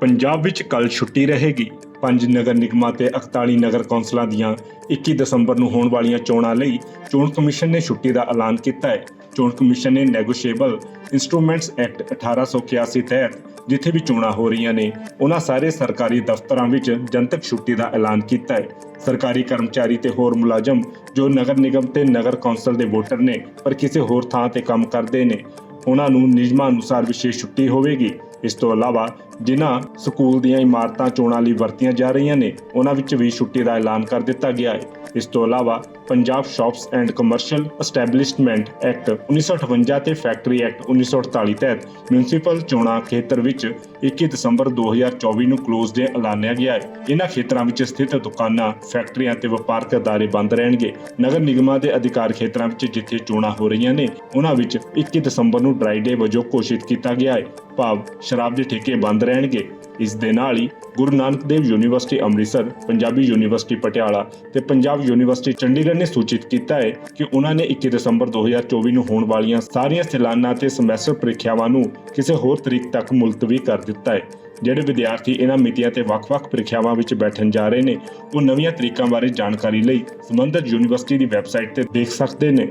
ਪੰਜਾਬ ਵਿੱਚ ਕੱਲ ਛੁੱਟੀ ਰਹੇਗੀ। ਪੰਜ ਨਗਰ ਨਿਗਮਾਂ ਤੇ 41 ਨਗਰ ਕੌਂਸਲਾਂ ਦੀਆਂ 21 ਦਸੰਬਰ ਨੂੰ ਹੋਣ ਵਾਲੀਆਂ ਚੋਣਾਂ ਲਈ ਚੋਣ ਕਮਿਸ਼ਨ ਨੇ ਛੁੱਟੀ ਦਾ ਐਲਾਨ ਕੀਤਾ ਹੈ। ਚੋਣ ਕਮਿਸ਼ਨ ਨੇ ਨੈਗੋਸ਼ੀਏਬਲ ਇਨਸਟਰੂਮੈਂਟਸ ਐਕਟ 1881 ਤਹਿਤ ਜਿੱਥੇ ਵੀ ਚੋਣਾਂ ਹੋ ਰਹੀਆਂ ਨੇ, ਉਹਨਾਂ ਸਾਰੇ ਸਰਕਾਰੀ ਦਫ਼ਤਰਾਂ ਵਿੱਚ ਜਨਤਕ ਛੁੱਟੀ ਦਾ ਐਲਾਨ ਕੀਤਾ ਹੈ। ਸਰਕਾਰੀ ਕਰਮਚਾਰੀ ਤੇ ਹੋਰ ਮੁਲਾਜ਼ਮ ਜੋ ਨਗਰ ਨਿਗਮ ਤੇ ਨਗਰ ਕੌਂਸਲ ਦੇ ਵੋਟਰ ਨੇ ਪਰ ਕਿਸੇ ਹੋਰ ਥਾਂ ਤੇ ਕੰਮ ਕਰਦੇ ਨੇ, ਉਹਨਾਂ ਨੂੰ ਨਿਯਮਾਂ ਅਨੁਸਾਰ ਵਿਸ਼ੇਸ਼ ਛੁੱਟੀ ਹੋਵੇਗੀ। ਇਸ ਤੋਂ ਇਲਾਵਾ ਜਿਨ੍ਹਾਂ ਸਕੂਲ ਦੀਆਂ ਇਮਾਰਤਾਂ ਚੋਣਾਂ ਲਈ ਵਰਤੀਆਂ ਜਾ ਰਹੀਆਂ ਨੇ, ਉਹਨਾਂ ਵਿੱਚ ਵੀ ਛੁੱਟੀ ਦਾ ਐਲਾਨ ਕਰ ਦਿੱਤਾ ਗਿਆ ਹੈ। ਇਸ ਤੋਂ ਇਲਾਵਾ Punjab shops and commercial establishment act 1958 ਤੇ ਫੈਕਟਰੀ ਐਕਟ 1948 ਤਹਿਤ ਮਿਊਨਿਸਪਲ ਚੋਣਾਂ ਖੇਤਰ ਵਿੱਚ 21 ਦਸੰਬਰ 2024 ਨੂੰ ਕਲੋਜ਼ ਦੇ ਐਲਾਨਿਆ ਗਿਆ ਹੈ। ਇਹਨਾਂ ਖੇਤਰਾਂ ਵਿੱਚ ਸਥਿਤ ਦੁਕਾਨਾਂ, ਫੈਕਟਰੀਆਂ ਤੇ ਵਪਾਰਕ ਅਦਾਰੇ ਬੰਦ ਰਹਿਣਗੇ। ਨਗਰ ਨਿਗਮਾਂ ਦੇ ਅਧਿਕਾਰ ਖੇਤਰਾਂ ਵਿੱਚ ਜਿੱਥੇ ਚੋਣਾਂ ਹੋ ਰਹੀਆਂ ਨੇ, ਉਹਨਾਂ ਵਿੱਚ 21 ਦਸੰਬਰ ਨੂੰ ਡਰਾਈ ਡੇ ਵਜੋਂ ਘੋਸ਼ਿਤ ਕੀਤਾ ਗਿਆ ਹੈ। ਭਾਵ ਸ਼ਰਾਬ ਦੇ ਠੇਕੇ ਬੰਦ ਰਹਿਣਗੇ। ਇਸ ਦੇ ਨਾਲ ਹੀ ਗੁਰੂ ਨਾਨਕ ਦੇਵ ਯੂਨੀਵਰਸਿਟੀ ਅੰਮ੍ਰਿਤਸਰ, ਪੰਜਾਬੀ ਯੂਨੀਵਰਸਿਟੀ ਪਟਿਆਲਾ ਤੇ ਪੰਜਾਬ ਯੂਨੀਵਰਸਿਟੀ ਚੰਡੀਗੜ੍ਹ ਨੇ ਸੂਚਿਤ ਕੀਤਾ ਹੈ ਕਿ ਉਹਨਾਂ ਨੇ 21 ਦਸੰਬਰ 2024 ਨੂੰ ਹੋਣ ਵਾਲੀਆਂ ਸਾਰੀਆਂ ਸਾਲਾਨਾ ਤੇ ਸਮੈਸਟਰ ਪ੍ਰੀਖਿਆਵਾਂ ਨੂੰ ਕਿਸੇ ਹੋਰ ਤਰੀਕ ਤੱਕ ਮੁਲਤਵੀ ਕਰ ਦਿੱਤਾ ਹੈ। ਜਿਹੜੇ ਵਿਦਿਆਰਥੀ ਇਹਨਾਂ ਮਿਤੀਆਂ ਤੇ ਵੱਖ-ਵੱਖ ਪ੍ਰੀਖਿਆਵਾਂ ਵਿੱਚ ਬੈਠਣ ਜਾ ਰਹੇ ਨੇ, ਉਹ ਨਵੀਆਂ ਤਰੀਕਾਂ ਬਾਰੇ ਜਾਣਕਾਰੀ ਲਈ ਸੰਬੰਧਿਤ ਯੂਨੀਵਰਸਿਟੀ ਦੀ ਵੈਬਸਾਈਟ ਤੇ ਦੇਖ ਸਕਦੇ ਨੇ।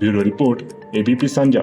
ਬਿਊਰੋ ਰਿਪੋਰਟ, ਏਬੀਪੀ ਸਾਂਝਾ।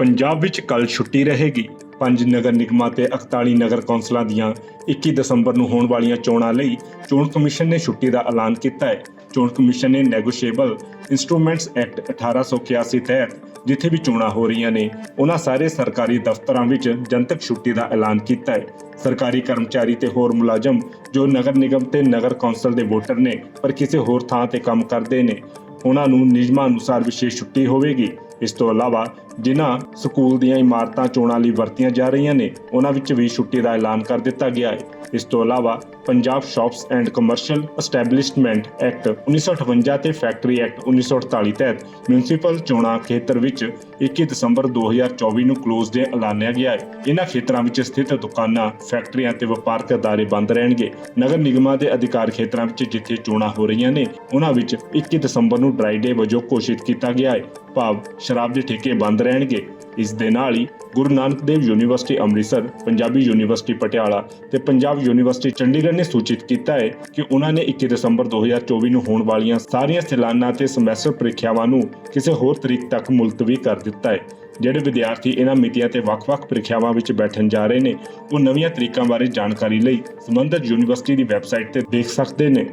ਪੰਜਾਬ ਵਿੱਚ ਕੱਲ ਛੁੱਟੀ ਰਹੇਗੀ। ਪੰਜ ਨਗਰ ਨਿਗਮਾਂ ਤੇ 41 ਨਗਰ ਕੌਂਸਲਾਂ ਦੀਆਂ 21 ਦਸੰਬਰ ਨੂੰ ਹੋਣ ਵਾਲੀਆਂ ਚੋਣਾਂ ਲਈ ਚੋਣ ਕਮਿਸ਼ਨ ਨੇ ਛੁੱਟੀ ਦਾ ਐਲਾਨ ਕੀਤਾ ਹੈ। ਚੋਣ ਕਮਿਸ਼ਨ ਨੇ ਨੈਗੋਸ਼ੀਏਬਲ ਇਨਸਟਰੂਮੈਂਟਸ ਐਕਟ 1881 ਤਹਿਤ ਜਿੱਥੇ ਵੀ ਚੋਣਾਂ ਹੋ ਰਹੀਆਂ ਨੇ, ਉਹਨਾਂ ਸਾਰੇ ਸਰਕਾਰੀ ਦਫ਼ਤਰਾਂ ਵਿੱਚ ਜਨਤਕ ਛੁੱਟੀ ਦਾ ਐਲਾਨ ਕੀਤਾ ਹੈ। ਸਰਕਾਰੀ ਕਰਮਚਾਰੀ ਤੇ ਹੋਰ ਮੁਲਾਜ਼ਮ ਜੋ ਨਗਰ ਨਿਗਮ ਤੇ ਨਗਰ ਕੌਂਸਲ ਦੇ ਵੋਟਰ ਨੇ ਪਰ ਕਿਸੇ ਹੋਰ ਥਾਂ ਤੇ ਕੰਮ ਕਰਦੇ ਨੇ, ਉਹਨਾਂ ਨੂੰ ਨਿਯਮਾਂ ਅਨੁਸਾਰ ਵਿਸ਼ੇਸ਼ ਛੁੱਟੀ ਹੋਵੇਗੀ। ਇਸ ਤੋਂ ਇਲਾਵਾ ਜਿਨ੍ਹਾਂ ਸਕੂਲ ਦੀਆਂ ਇਮਾਰਤਾਂ ਚੋਣਾਂ ਲਈ ਵਰਤੀਆਂ ਜਾ ਰਹੀਆਂ ਨੇ, ਉਹਨਾਂ ਵਿੱਚ ਵੀ ਛੁੱਟੀ ਦਾ ਐਲਾਨ ਕਰ ਦਿੱਤਾ ਗਿਆ ਹੈ। ਇਸ ਤੋਂ ਇਲਾਵਾ Punjab shops and commercial establishment act 1958 ਤੇ ਫੈਕਟਰੀ ਐਕਟ 1948 ਤਹਿਤ ਮਿਊਨਿਸਪਲ ਚੋਣਾਂ ਖੇਤਰ ਵਿੱਚ 21 ਦਸੰਬਰ 2024 ਨੂੰ ਕਲੋਜ਼ ਦੇ ਐਲਾਨਿਆ ਗਿਆ ਹੈ। ਇਹਨਾਂ ਖੇਤਰਾਂ ਵਿੱਚ ਸਥਿਤ ਦੁਕਾਨਾਂ, ਫੈਕਟਰੀਆਂ ਤੇ ਵਪਾਰਕ ਅਦਾਰੇ ਬੰਦ ਰਹਿਣਗੇ। ਨਗਰ ਨਿਗਮਾਂ ਦੇ ਅਧਿਕਾਰ ਖੇਤਰਾਂ ਵਿੱਚ ਜਿੱਥੇ ਚੋਣਾਂ ਹੋ ਰਹੀਆਂ ਨੇ, ਉਹਨਾਂ ਵਿੱਚ 21 ਦਸੰਬਰ ਨੂੰ ਡਰਾਈ ਡੇ ਵਜੋਂ ਘੋਸ਼ਿਤ ਕੀਤਾ ਗਿਆ ਹੈ। ਭਾਵ ਸ਼ਰਾਬ ਦੇ ਠੇਕੇ ਬੰਦ ਰਹਿਣਗੇ। ਇਸ ਦੇ ਨਾਲ ਹੀ ਗੁਰੂ ਨਾਨਕ ਦੇਵ ਯੂਨੀਵਰਸਿਟੀ ਅੰਮ੍ਰਿਤਸਰ, ਪੰਜਾਬੀ ਯੂਨੀਵਰਸਿਟੀ ਪਟਿਆਲਾ ਤੇ ਪੰਜਾਬ ਯੂਨੀਵਰਸਿਟੀ ਚੰਡੀਗੜ੍ਹ ਨੇ ਸੂਚਿਤ ਕੀਤਾ ਹੈ ਕਿ ਉਹਨਾਂ ਨੇ 21 ਦਸੰਬਰ 2024 ਨੂੰ ਹੋਣ ਵਾਲੀਆਂ ਸਾਰੀਆਂ ਸਾਲਾਨਾ ਤੇ ਸਮੈਸਟਰ ਪ੍ਰੀਖਿਆਵਾਂ ਨੂੰ ਕਿਸੇ ਹੋਰ ਤਰੀਕ ਤੱਕ ਮੁਲਤਵੀ ਕਰ ਦਿੱਤਾ ਹੈ। ਜਿਹੜੇ ਵਿਦਿਆਰਥੀ ਇਹਨਾਂ ਮਿਤੀਆਂ ਤੇ ਵੱਖ-ਵੱਖ ਪ੍ਰੀਖਿਆਵਾਂ ਵਿੱਚ ਬੈਠਣ ਜਾ ਰਹੇ ਨੇ, ਉਹ ਨਵੀਆਂ ਤਰੀਕਾਂ ਬਾਰੇ ਜਾਣਕਾਰੀ ਲਈ ਸੰਬੰਧਿਤ ਯੂਨੀਵਰਸਿਟੀ ਦੀ ਵੈਬਸਾਈਟ ਤੇ ਦੇਖ ਸਕਦੇ ਨੇ।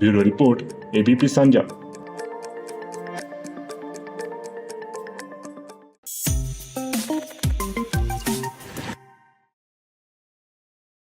ਬਿਊਰੋ ਰਿਪੋਰਟ, ਏਬੀਪੀ ਸਾਂਝਾ।